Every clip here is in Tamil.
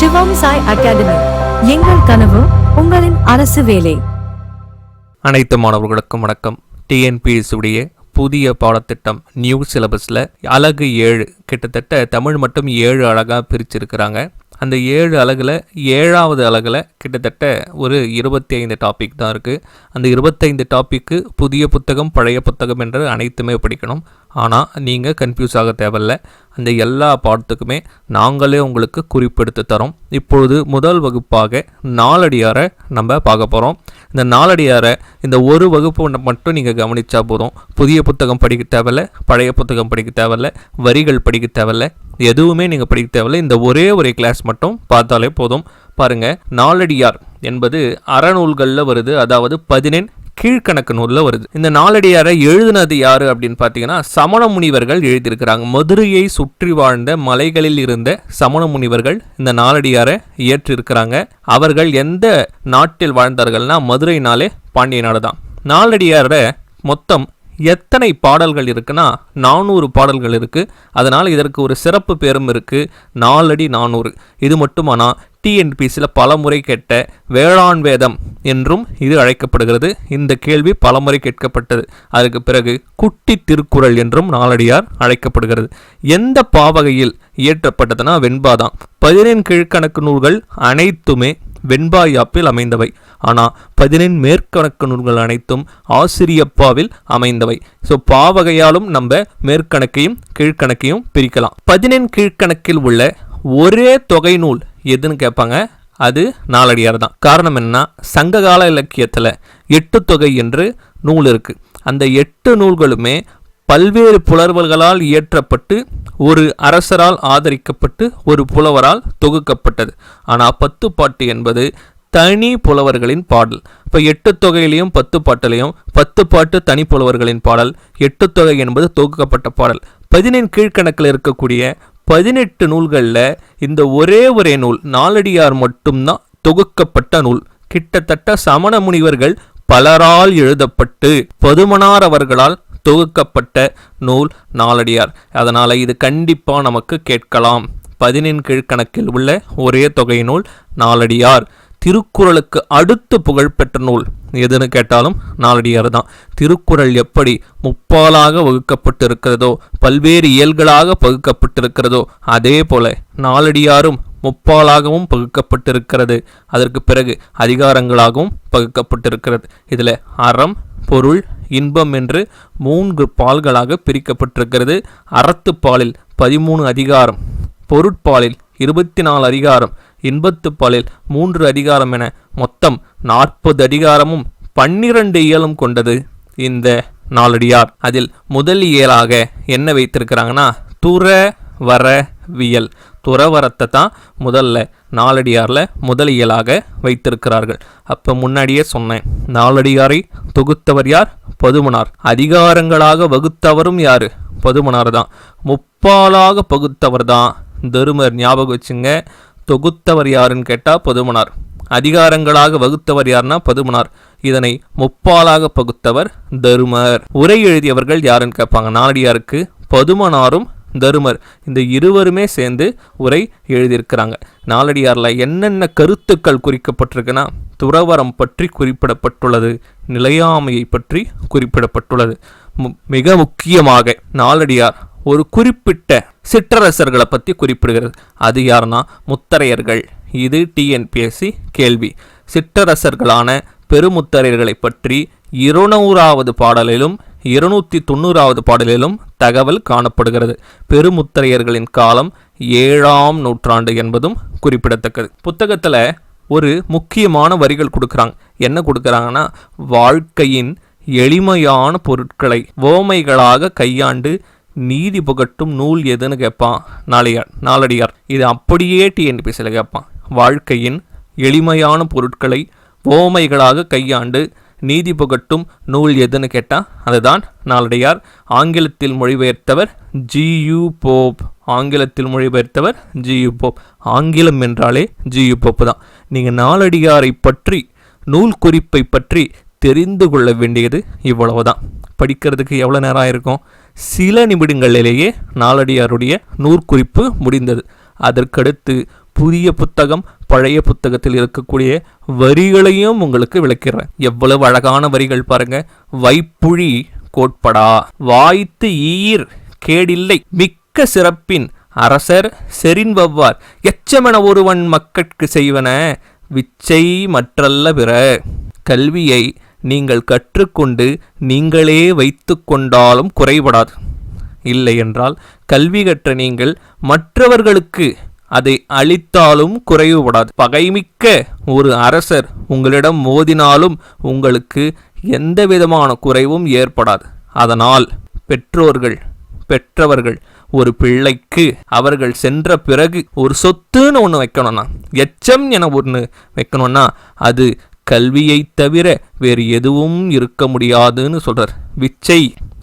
சிவம் சாய் அகாடமி. எங்கள் கனவு உங்களின் அரசு வேலை. அனைத்து மாணவர்களுக்கும் வணக்கம். டிஎன்பிஎஸ் உடைய புதிய பாடத்திட்டம் நியூ சிலபஸில் அழகு ஏழு. கிட்டத்தட்ட தமிழ் மட்டும் ஏழு அழகாக பிரிச்சிருக்கிறாங்க. அந்த ஏழு அலகில் ஏழாவது அலகில் கிட்டத்தட்ட ஒரு இருபத்தி ஐந்து டாபிக் தான் இருக்குது அந்த இருபத்தைந்து டாப்பிக்கு புதிய புத்தகம் பழைய புத்தகம் என்று அனைத்துமே படிக்கணும். ஆனால் நீங்கள் கன்ஃபியூஸ் ஆக தேவையில்ல. அந்த எல்லா பாடத்துக்குமே நாங்களே உங்களுக்கு குறிப்பெடுத்து தரோம். இப்பொழுது முதல் வகுப்பாக நாலடியாரை நம்ம பார்க்க போகிறோம் இந்த நாலடியாரை இந்த ஒரு வகுப்பு மட்டும் நீங்கள் கவனித்தா போதும். புதிய புத்தகம் படிக்க தேவையில்ல பழைய புத்தகம் படிக்க தேவையில்ல வரிகள் படிக்க தேவையில்ல. எதுவுமே நீங்கள் படிக்க தேவையில்ல. இந்த ஒரே ஒரு கிளாஸ் மட்டும் பார்த்தாலே போதும். பாருங்கள் நாலடியார் என்பது அறநூல்களில் வருது. அதாவது பதினெண் கீழ்கணக்கு நூலில் வருது. இந்த நாலடியாரை எழுதினது யாரு அப்படின்னு பார்த்தீங்கன்னா சமண முனிவர்கள் எழுதியிருக்கிறாங்க. மதுரையை சுற்றி வாழ்ந்த மலைகளில் இருந்த சமண முனிவர்கள் இந்த நாலடியாரை இயற்றிருக்கிறாங்க. அவர்கள் எந்த நாட்டில் வாழ்ந்தார்கள்னா மதுரைனாலே பாண்டிய நாடு தான் நாலடியாரை மொத்தம் எத்தனை பாடல்கள் இருக்குன்னா நானூறு பாடல்கள் இருக்குது அதனால் இதற்கு ஒரு சிறப்பு பேரும் இருக்குது நாலடி நானூறு. இது மட்டுமானால் டிஎன்பிசியில் பலமுறை கேட்ட வேளாண் வேதம் என்றும் இது அழைக்கப்படுகிறது. இந்த கேள்வி பலமுறை கேட்கப்பட்டது. அதற்கு பிறகு குட்டி திருக்குறள் என்றும் நாலடியார் அழைக்கப்படுகிறது. எந்த பாவகையில் இயற்றப்பட்டதுன்னா வெண்பாதான். பதினெண் கீழ்கணக்கு நூல்கள் அனைத்துமே வெண்பாயாப்பில் அமைந்தவை. ஆனால் பதினெண் மேற்கணக்கு நூல்கள் அனைத்தும் ஆசிரியப்பாவில் அமைந்தவை. ஸோ பாவகையாலும் நம்ம மேற்கணக்கையும் கீழ்கணக்கையும் பிரிக்கலாம். பதினெண் கீழ்கணக்கில் உள்ள ஒரே தொகை நூல் எதுன்னு கேட்பாங்க? அது நாலடியார் தான். காரணம் என்னன்னா சங்ககால இலக்கியத்தில் எட்டு தொகை என்று நூல் இருக்குது அந்த எட்டு நூல்களுமே பல்வேறு புலர்வல்களால் இயற்றப்பட்டு ஒரு அரசரால் ஆதரிக்கப்பட்டு ஒரு புலவரால் தொகுக்கப்பட்டது. ஆனால் பத்து பாட்டு என்பது தனி புலவர்களின் பாடல். இப்போ எட்டு தொகையிலையும் பத்து பாட்டிலையும் பத்து பாட்டு தனி புலவர்களின் பாடல் எட்டு தொகை என்பது தொகுக்கப்பட்ட பாடல். பதினெண் கீழ்கணக்கில் இருக்கக்கூடிய பதினெட்டு நூல்களில் இந்த ஒரே ஒரே நூல் நாலடியார் மட்டும்தான் தொகுக்கப்பட்ட நூல். கிட்டத்தட்ட சமண முனிவர்கள் பலரால் எழுதப்பட்டு பதுமனார் அவர்களால் தொகுக்கப்பட்ட நூல் நாலடியார். அதனால் இது கண்டிப்பாக நமக்கு கேட்கலாம். பதினெண் கீழ்கணக்கில் உள்ள ஒரே தொகை நூல் நாலடியார். திருக்குறளுக்கு அடுத்து புகழ்பெற்ற நூல் எதுன்னு கேட்டாலும் நாலடியார் தான். திருக்குறள் எப்படி முப்பாலாக வகுக்கப்பட்டிருக்கிறதோ பல்வேறு இயல்களாக பகுக்கப்பட்டிருக்கிறதோ அதே போல நாலடியாரும் முப்பாலாகவும் பகுக்கப்பட்டிருக்கிறது. அதற்கு பிறகு அதிகாரங்களாகவும் பகுக்கப்பட்டிருக்கிறது. இதில் அறம் பொருள் இன்பம் என்று மூன்று பால்களாக பிரிக்கப்பட்டிருக்கிறது. அறத்து பாலில் பதிமூணு அதிகாரம் பொருட்பாலில் இருபத்தி நாலு அதிகாரம் இன்பத்து பாலில் மூன்று அதிகாரம் என மொத்தம் நாற்பது அதிகாரமும் பன்னிரண்டு இயலும் கொண்டது. இந்த நாலடியார் அதில் முதல் இயலாக என்ன வைத்திருக்கிறாங்கன்னா துற வர வியல் துறவரத்தை தான் முதல்ல நாலடியாரில் முதல் இயலாக வைத்திருக்கிறார்கள். அப்போ முன்னாடியே சொன்னேன் நாலடியாரை தொகுத்தவர் யார்? பதுமனார். அதிகாரங்களாக வகுத்தவரும் யார்? பதுமனார் தான். முப்பாலாக பகுத்தவர் தான். தருமர் ஞாபகம் வச்சுங்க தொகுத்தவர் யாருன்னு கேட்டால் பதுமனார். அதிகாரங்களாக வகுத்தவர் யாருன்னா பதுமனார். இதனை முப்பாலாக பகுத்தவர் தருமர். உரை எழுதியவர்கள் யாருன்னு கேட்பாங்க நாளடியாருக்கு பதுமனாரும் தருமர். இந்த இருவருமே சேர்ந்து உரை எழுதியிருக்கிறாங்க. நாலடியாரில் என்னென்ன கருத்துக்கள் குறிக்கப்பட்டிருக்குன்னா துறவரம் பற்றி குறிப்பிடப்பட்டுள்ளது நிலையாமையை பற்றி குறிப்பிடப்பட்டுள்ளது. மிக முக்கியமாக நாலடியார் ஒரு குறிப்பிட்ட சிற்றரசர்களை பற்றி குறிப்பிடுகிறது. அது யாருன்னா முத்தரையர்கள். இது டிஎன்பிஎஸ்சி கேள்வி. சிற்றரசர்களான பெருமுத்தரையர்களை பற்றி இருநூறாவது பாடலிலும் இருநூற்றி தொண்ணூறாவது பாடலிலும் தகவல் காணப்படுகிறது. பெருமுத்தரையர்களின் காலம் ஏழாம் நூற்றாண்டு என்பதும் குறிப்பிடத்தக்கது. புத்தகத்தில் ஒரு முக்கியமான வரிகள் கொடுக்குறாங்க. என்ன கொடுக்குறாங்கன்னா வாழ்க்கையின் எளிமையான பொருட்களை ஓமைகளாக கையாண்டு நீதி புகட்டும் நூல் எதுன்னு கேட்பான் நாளையார் நாளடியார். இது அப்படியே டிஎன்பிசியில் கேட்பான். வாழ்க்கையின் எளிமையான பொருட்களை ஓமைகளாக கையாண்டு நீதி புகட்டும் நூல் எதுன்னு கேட்டால் அதுதான் நாளடியார். ஆங்கிலத்தில் மொழிபெயர்த்தவர் ஜியு போப். ஆங்கிலத்தில் மொழிபெயர்த்தவர் ஜியு போப். ஆங்கிலம் என்றாலே ஜியு போப் தான். நீங்கள் நாளடியாரை பற்றி நூல் குறிப்பை பற்றி தெரிந்து கொள்ள வேண்டியது இவ்வளவுதான். படிக்கிறதுக்கு எவ்வளோ நேரம் ஆயிருக்கும்? சில நிமிடங்களிலேயே நாளடியாருடைய நூற்குறிப்பு முடிந்தது. அதற்கடுத்து புதிய புத்தகம் பழைய புத்தகத்தில் இருக்கக்கூடிய வரிகளையும் உங்களுக்கு விளக்கிறேன் எவ்வளவு அழகான வரிகள் பாருங்க. வைப்புழி கோட்படா. வாய்த்து ஈர் கேடில்லை. மிக்க சிறப்பின் அரசர் செரின்வவ்வார் எச்சமென ஒருவன் மக்கட்கு செய்வன. விச்சை மற்றல்ல பிற. கல்வியை நீங்கள் கற்றுக்கொண்டு நீங்களே வைத்து கொண்டாலும் குறைபடாது. இல்லை என்றால் கல்வி கற்ற நீங்கள் மற்றவர்களுக்கு அதை அளித்தாலும் குறைவுபடாது. பகைமிக்க ஒரு அரசர் உங்களிடம் மோதினாலும் உங்களுக்கு எந்த விதமான குறைவும் ஏற்படாது. அதனால் பெற்றோர்கள் பெற்றவர்கள் ஒரு பிள்ளைக்கு அவர்கள் சென்ற பிறகு ஒரு சொத்துன்னு ஒன்று வைக்கணும்னா எச்சம் என ஒன்று வைக்கணும்னா அது கல்வியை தவிர வேறு எதுவும் இருக்க முடியாதுன்னு சொல்கிறார் விச்சை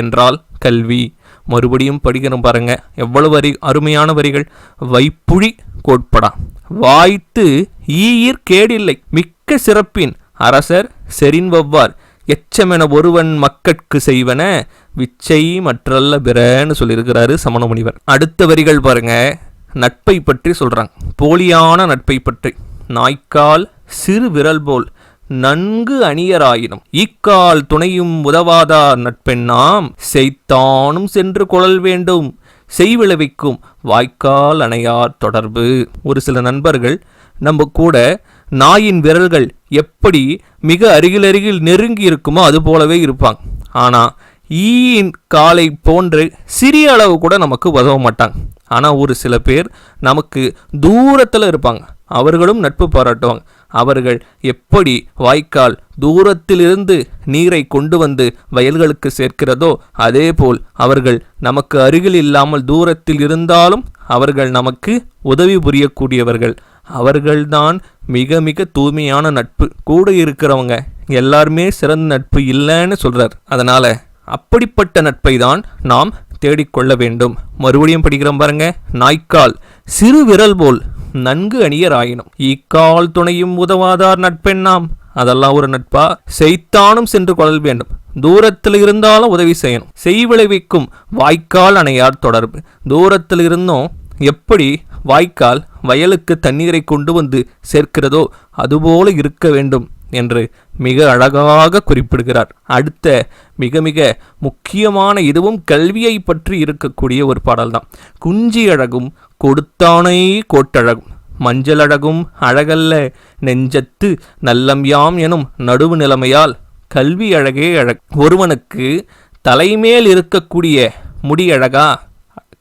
என்றால் கல்வி. மறுபடியும் படிக்கிறோம் பாருங்க. எவ்வளவு வரி அருமையான வரிகள். வைப்புழி கோட்படா. வாய்த்து ஈயிர் கேடில்லை. மிக்க சிறப்பின் அரசர் செரின் வவ்வார். எச்சமென ஒருவன் மக்கட்கு செய்வன விச்சை மற்றல்ல பிறன்னு சொல்லியிருக்கிறாரு சமண முனிவர் அடுத்த வரிகள் பாருங்க. நட்பை பற்றி சொல்றாங்க. போலியான நட்பை பற்றி. நாய்க்கால் சிறு விரல் போல். நன்கு அணியராயினும் ஈக்கால் துணையும் உதவாதார் நட்பெண்ணாம்? செய்தானும் சென்று கொழல் வேண்டும் செய்விளைவிக்கும் வாய்க்கால் அணையார் தொடர்பு. ஒரு சில நண்பர்கள் நம்ம கூட நாயின் விரல்கள் எப்படி மிக அருகிலருகில் நெருங்கி இருக்குமோ அது போலவே இருப்பாங்க. ஆனால் ஈயின் காலை போன்று சிறிய அளவு கூட நமக்கு உதவ மாட்டாங்க. ஆனால் ஒரு சில பேர் நமக்கு தூரத்தில் இருப்பாங்க. அவர்களும் நட்பு பாராட்டுவாங்க. அவர்கள் எப்படி வாய்க்கால் தூரத்திலிருந்து நீரை கொண்டு வந்து வயல்களுக்கு சேர்க்கிறதோ அதேபோல் அவர்கள் நமக்கு அருகில் இல்லாமல் தூரத்தில் இருந்தாலும் அவர்கள் நமக்கு உதவி புரியக்கூடியவர்கள். அவர்கள்தான் மிக மிக தூய்மையான நட்பு. கூட இருக்கிறவங்க எல்லாருமே சிறந்த நட்பு இல்லைன்னு சொல்கிறார் அதனால் அப்படிப்பட்ட நட்பை தான் நாம் தேடிக்கொள்ள வேண்டும். மறுபடியும் படிக்கிறோம் பாருங்க நாய்க்கால் சிறு விரல் போல் நன்கு அணியராயினும். இக்கால் துணையும் உதவாதார் நட்பெண்ணாம் அதெல்லாம் ஒரு நட்பா? செய்தானும் சென்று கொள்ளல் வேண்டும். தூரத்தில் இருந்தாலும் உதவி செய்யணும். செய்விளைவிக்கும் வாய்க்கால் அணையார் தொடர்பு. தூரத்தில் இருந்தும் எப்படி வாய்க்கால் வயலுக்கு தண்ணீரை கொண்டு வந்து சேர்க்கிறதோ அதுபோல இருக்க வேண்டும் என்று மிக அழகாக குறிப்பிடுகிறார். அடுத்த மிக மிக முக்கியமான இதுவும் கல்வியை பற்றி இருக்கக்கூடிய ஒரு பாடல்தான். குஞ்சி அழகும் கொடுத்தானை கோட்டழகும். மஞ்சள் அழகும் அழகல்ல நெஞ்சத்து நல்லம் யாம் எனும் நடுவு நிலைமையால் கல்வி அழகே அழகு. ஒருவனுக்கு தலைமேல் இருக்கக்கூடிய முடியழகா?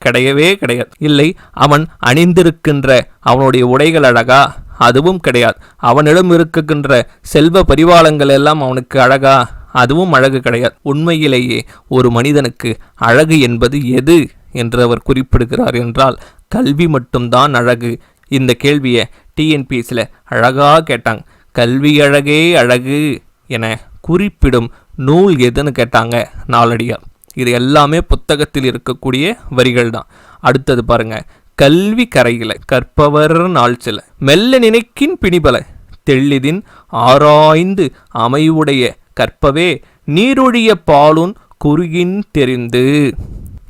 கிடையவே கிடையாது. இல்லை அவன் அணிந்திருக்கின்ற அவனுடைய உடைகள் அழகா? அதுவும் கிடையாது. அவனிடம் இருக்குகின்ற செல்வ பரிவாளங்கள் எல்லாம் அவனுக்கு அழகா? அதுவும் அழகு கிடையாது. உண்மையிலேயே ஒரு மனிதனுக்கு அழகு என்பது எது? என்று அவர் குறிப்பிடுகிறார் என்றால் கல்வி மட்டும்தான் அழகு. இந்த கேள்வியை டிஎன்பிஎஸ்சில் அழகாக கேட்டாங்க. கல்வி அழகே அழகு என குறிப்பிடும் நூல் எதுன்னு கேட்டாங்க நாளடியார். இது எல்லாமே புத்தகத்தில் இருக்கக்கூடிய வரிகள் தான். அடுத்தது பாருங்க. கல்வி கரையில கற்பவர் நாள் சில. மெல்ல நினைக்கின் பிணிபல. தெள்ளிதின் ஆராய்ந்து அமைவுடைய கற்பவே நீருடைய பாலுன் குறுகின் தெரிந்து.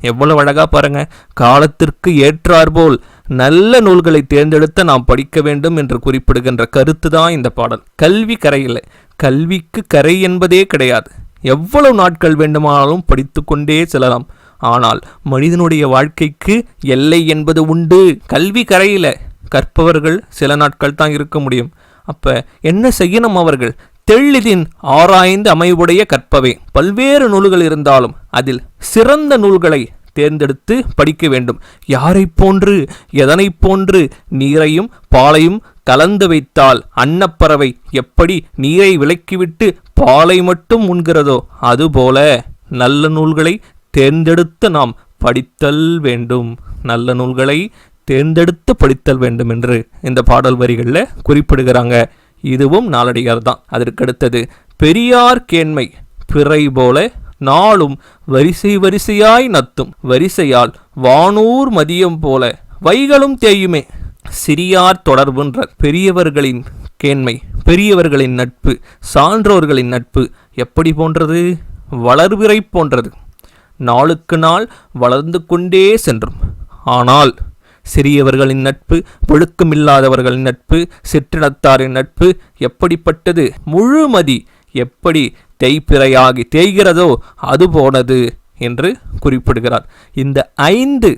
எவ்வளவு அழகா பாருங்க. காலத்திற்கு ஏற்றாற்போல் நல்ல நூல்களை தேர்ந்தெடுத்து நாம் படிக்க வேண்டும் என்று குறிப்பிடுகின்ற கருத்து தான் இந்த பாடல். கல்வி கரையில்லை கல்விக்கு கரை என்பதே கிடையாது. எவ்வளவு நாட்கள் வேண்டுமானாலும் படித்து கொண்டே செல்லலாம். ஆனால் மனிதனுடைய வாழ்க்கைக்கு எல்லை என்பது உண்டு. கல்வி கரையில் கற்பவர்கள் சில நாட்கள் தான் இருக்க முடியும். அப்போ என்ன செய்யணும் அவர்கள்? தெள்ளிதின் ஆராய்ந்து அமைவுடைய கற்பவை. பல்வேறு நூல்கள் இருந்தாலும் அதில் சிறந்த நூல்களை தேர்ந்தெடுத்து படிக்க வேண்டும். யாரை போன்று எதனை போன்று நீரையும் பாலையும் கலந்து வைத்தால் அன்னப்பறவை எப்படி நீரை விலக்கிவிட்டு பாலை மட்டும் உண்கிறதோ அதுபோல நல்ல நூல்களை தேர்ந்தெடுத்து நாம் படித்தல் வேண்டும். நல்ல நூல்களை தேர்ந்தெடுத்து படித்தல் வேண்டும் என்று இந்த பாடல் வரிகளில் குறிப்பிடுகிறாங்க. இதுவும் நாளடியார் தான். அதற்கடுத்தது பெரியார் கேண்மை பிறை போல நாளும் வரிசை வரிசையாய் நத்தும். வரிசையால் வானூர் மதியம் போல வைகளும் தேயுமே. சிறியார் தொடர்புன்ற பெரியவர்களின் கேண்மை பெரியவர்களின் நட்பு சான்றோர்களின் நட்பு எப்படி போன்றது? வளர்விரை போன்றது. நாளுக்கு நாள் வளர்ந்து கொண்டே சென்றும். ஆனால் சிறியவர்களின் நட்பு ஒழுக்கமில்லாதவர்களின் நட்பு சிற்றினத்தாரின் நட்பு எப்படிப்பட்டது? முழுமதி எப்படி தேய்பிறையாகி தேய்கிறதோ அது போனது என்று குறிப்பிடுகிறார். இந்த ஐந்து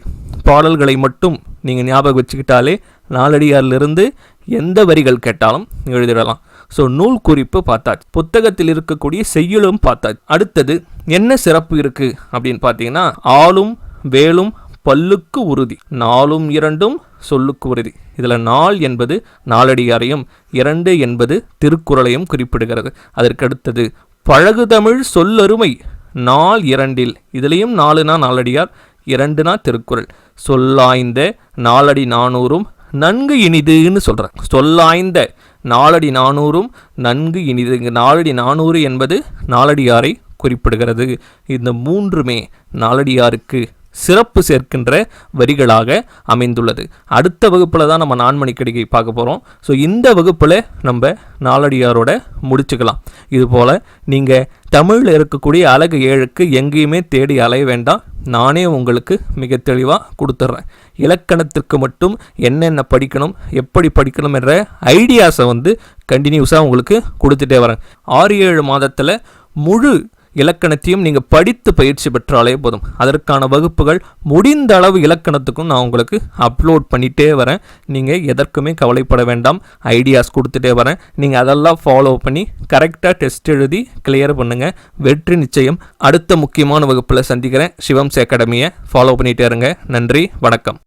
பாடல்களை மட்டும் நீங்கள் ஞாபகம் வச்சுக்கிட்டாலே நாலடியாரிலிருந்து எந்த வரிகள் கேட்டாலும் எழுதிடலாம். ஸோ நூல் குறிப்பு பார்த்தாச்சு. புத்தகத்தில் இருக்கக்கூடிய செய்யுளும் பார்த்தாச்சு. அடுத்தது என்ன சிறப்பு இருக்குது அப்படின்னு பார்த்தீங்கன்னா ஆளும் வேலும் பல்லுக்கு உறுதி. நாலும் இரண்டும் சொல்லுக்கு உறுதி. இதில் நாள் என்பது நாலடியாரையும் இரண்டு என்பது திருக்குறளையும் குறிப்பிடுகிறது. அதற்கடுத்தது பழகுதமிழ் சொல்லருமை நாள் இரண்டில். இதுலேயும் நாலுனா நாலடியார் இரண்டுனா திருக்குறள். சொல்லாய்ந்த நாலடி நானூறும் நன்கு இனிதுன்னு சொல்கிறேன் சொல்லாய்ந்த நாலடி நானூறும் நன்கு இனிது. நாலடி நானூறு என்பது நாலடியாரை குறிப்பிடுகிறது. இந்த மூன்றுமே நாலடியாருக்கு சிறப்பு சேர்க்கின்ற வரிகளாக அமைந்துள்ளது. அடுத்த வகுப்பில் தான் நம்ம நான்மணிக்கடிகை பார்க்க போகிறோம் ஸோ இந்த வகுப்பில் நம்ம நாலடியாரோட முடிச்சுக்கலாம். இதுபோல் நீங்கள் தமிழில் இருக்கக்கூடிய அழகு ஏழுக்கு எங்கேயுமே தேடி அலைய வேண்டாம். நானே உங்களுக்கு மிக தெளிவாக கொடுத்துட்றேன் இலக்கணத்திற்கு மட்டும் என்னென்ன படிக்கணும் எப்படி படிக்கணும் என்ற ஐடியாஸை வந்து கண்டினியூஸாக உங்களுக்கு கொடுத்துட்டே வரேன். ஆறு ஏழு மாதத்தில் முழு இலக்கணத்தையும் நீங்கள் படித்து பயிற்சி பெற்றாலே போதும். அதற்கான வகுப்புகள் முடிந்த அளவு இலக்கணத்துக்கும் நான் உங்களுக்கு அப்லோட் பண்ணிகிட்டே வரேன். நீங்கள் எதற்குமே கவலைப்பட வேண்டாம். ஐடியாஸ் கொடுத்துட்டே வரேன். நீங்கள் அதெல்லாம் ஃபாலோ பண்ணி கரெக்டாக டெஸ்ட் எழுதி கிளியர் பண்ணுங்கள் வெற்றி நிச்சயம். அடுத்த முக்கியமான வகுப்பில் சந்திக்கிறேன். சிவம்ஸ் அகாடமியை ஃபாலோ பண்ணிகிட்டே இருங்க. நன்றி. வணக்கம்.